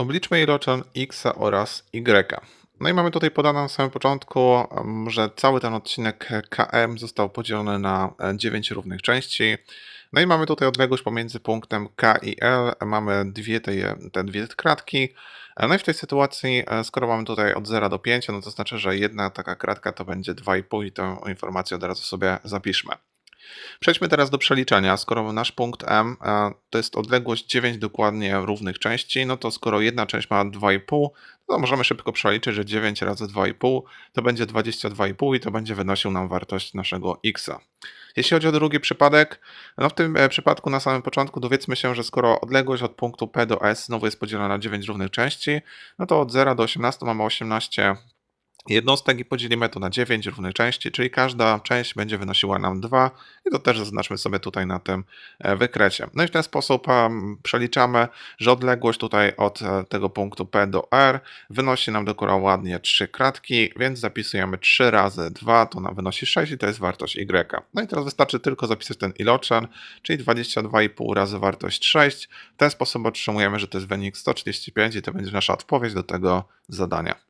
Obliczmy iloczyn x oraz y. No i mamy tutaj podane na samym początku, że cały ten odcinek KM został podzielony na e, 9 równych części. No i mamy tutaj odległość pomiędzy punktem K i L. Mamy dwie te, te dwie kratki. E, No i w tej sytuacji, e, skoro mamy tutaj od 0 do 5, no to znaczy, że jedna taka kratka to będzie 2,5 i tę informację od razu sobie zapiszmy. Przejdźmy teraz do przeliczenia. Skoro nasz punkt M e, to jest odległość 9 dokładnie równych części, no to skoro jedna część ma 2,5, to możemy szybko przeliczyć, że 9 razy 2,5 to będzie 22,5 i to będzie wynosił nam wartość naszego x. Jeśli chodzi o drugi przypadek, no w tym e, przypadku na samym początku dowiedzmy się, że skoro odległość od punktu P do S znowu jest podzielona na 9 równych części, no to od 0 do 18 mamy 18 jednostek i podzielimy to na 9 równych części, czyli każda część będzie wynosiła nam 2 i to też zaznaczmy sobie tutaj na tym e, wykrecie. No i w ten sposób przeliczamy, że odległość tutaj od e, tego punktu P do R wynosi nam dokładnie 3 kratki, więc zapisujemy 3 razy 2, to nam wynosi 6 i to jest wartość Y. No i teraz wystarczy tylko zapisać ten iloczyn, czyli 22,5 razy wartość 6. W ten sposób otrzymujemy, że to jest wynik 135 i to będzie nasza odpowiedź do tego zadania.